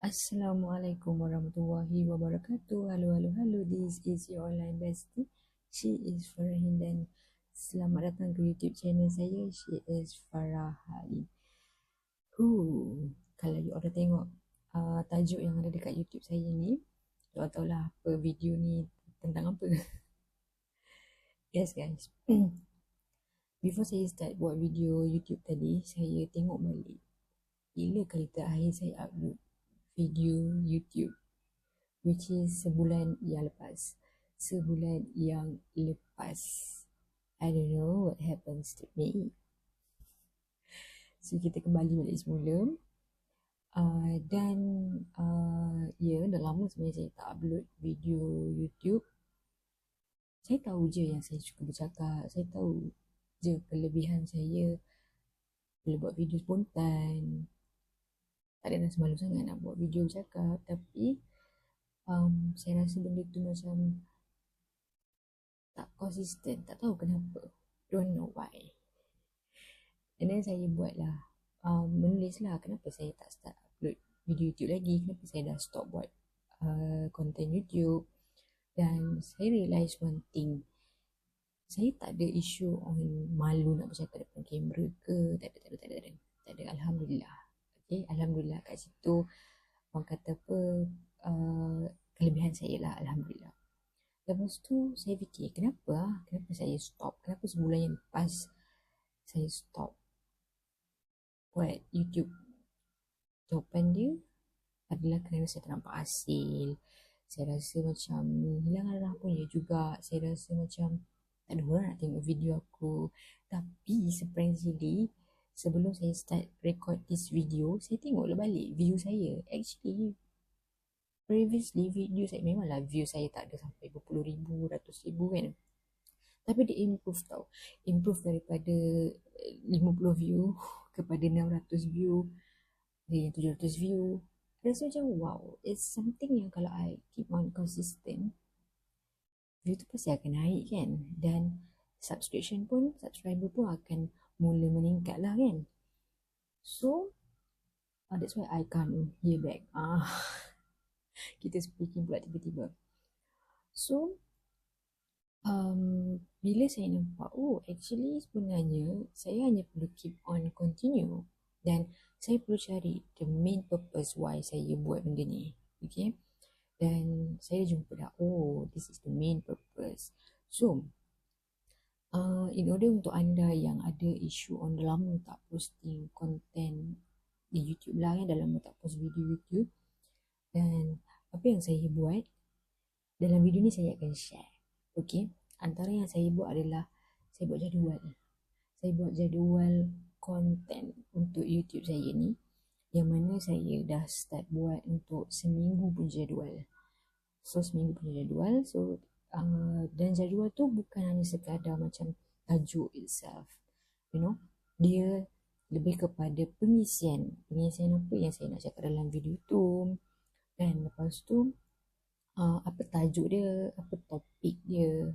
Assalamualaikum warahmatullahi wabarakatuh. Halo, halo, halo. This is your online bestie. She is Farah Hindan. Selamat datang ke YouTube channel saya. She is Farah Halim. Huh, kalau you ada tengok uh, tajuk yang ada dekat YouTube saya ni, you tahu lah apa video ni tentang apa. yes guys. Before saya start buat video YouTube tadi, saya tengok balik. Bila kali terakhir saya upload video YouTube which is sebulan yang lepas. Sebulan yang lepas. I don't know what happens to me. So kita kembali balik semula. Uh, dan uh, ya yeah, dah lama sebenarnya saya tak upload video YouTube. Saya tahu je yang saya suka bercakap. Saya tahu je kelebihan saya. Boleh buat video spontan tak ada malu sangat nak buat video cakap. Tapi um, saya rasa benda tu macam tak konsisten tak tahu kenapa. Don't know why. And then saya buat lah um, menulis lah. Kenapa saya tak start upload video YouTube lagi? Kenapa saya dah stop buat uh, content YouTube? Dan saya realise one thing. Saya tak ada isu on malu nak bercakap depan kamera ke. Tak ada tak ada, tak ada. Tak ada. Alhamdulillah Okay, Alhamdulillah kat situ orang kata apa uh, kelebihan saya lah Alhamdulillah. Lepas tu saya fikir kenapa ah? Kenapa saya stop? Kenapa sebulan yang lepas saya stop buat YouTube? Jawapan dia adalah kerana saya tak nampak hasil. Saya rasa macam hilang arah pun ya juga. Saya rasa macam tak ada orang nak tengok video aku. Tapi surprisingly, sebelum saya start record this video, saya tengoklah balik view saya. Actually, previously video saya memanglah view saya tak ada sampai berpuluh ribu, ratus ribu kan. Tapi dia improve tau. Improve daripada 50 eh, view kepada 600 view, dan 700 view. Rasa macam wow, it's something yang kalau I keep on consistent, view tu pasti akan naik kan. Dan subscription pun, subscriber pun akan mula meningkat lah kan. So, uh, that's why I can't hear back. Ah, kita speaking pula tiba-tiba. So, um, bila saya nampak, oh actually sebenarnya saya hanya perlu keep on continue. Dan saya perlu cari the main purpose why saya buat benda ni. Okay. Dan saya jumpa dah, oh this is the main purpose. So, Uh, in order untuk anda yang ada isu on lama tak posting content di YouTube lah kan dalam tak post video YouTube dan apa yang saya buat dalam video ni saya akan share okay antara yang saya buat adalah saya buat jadual. Saya buat jadual content untuk YouTube saya ni yang mana saya dah start buat untuk seminggu pun jadual. So seminggu pun jadual so uh, dan jadual tu bukan hanya sekadar macam tajuk itself you know. Dia lebih kepada pengisian. Pengisian apa yang saya nak cakap dalam video tu? Dan lepas tu uh, apa tajuk dia apa topik dia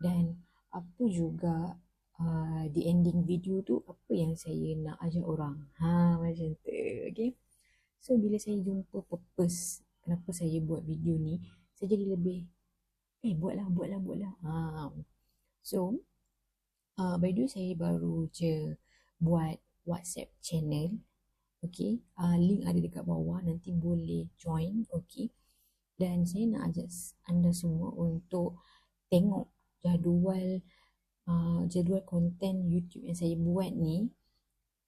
dan apa juga uh, di ending video tu apa yang saya nak ajak orang. Ha macam tu okay so bila saya jumpa purpose kenapa saya buat video ni saya jadi lebih eh buatlah buatlah buatlah. Ha so uh, by the way saya baru je buat WhatsApp channel okay? Uh, link ada dekat bawah. Nanti boleh join okay? Dan saya nak ajak anda semua untuk tengok jadual uh, jadual konten YouTube yang saya buat ni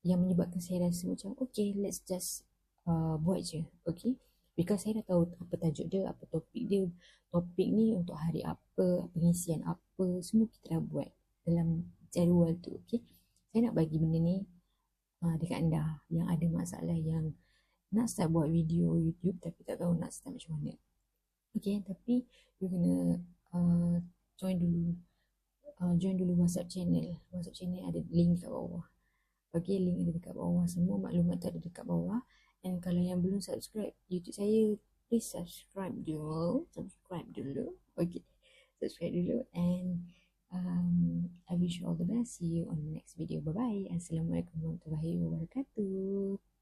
yang menyebabkan saya rasa macam okay let's just uh, buat je okay Because saya dah tahu apa tajuk dia, apa topik dia. Topik ni untuk hari apa, pengisian apa, semua kita dah buat dalam jadual tu. Okay? Saya nak bagi benda ni uh, dekat anda yang ada masalah yang nak start buat video YouTube tapi tak tahu nak start macam mana. Okay, tapi you kena uh, join dulu uh, join dulu WhatsApp channel. WhatsApp channel ada link kat bawah. Okay, link ada dekat bawah. Semua maklumat tu ada dekat bawah. And kalau yang belum subscribe YouTube saya, please subscribe dulu. Subscribe dulu. Okay. Subscribe dulu. And um, I wish you all the best. See you on the next video. Bye-bye. Assalamualaikum warahmatullahi wabarakatuh.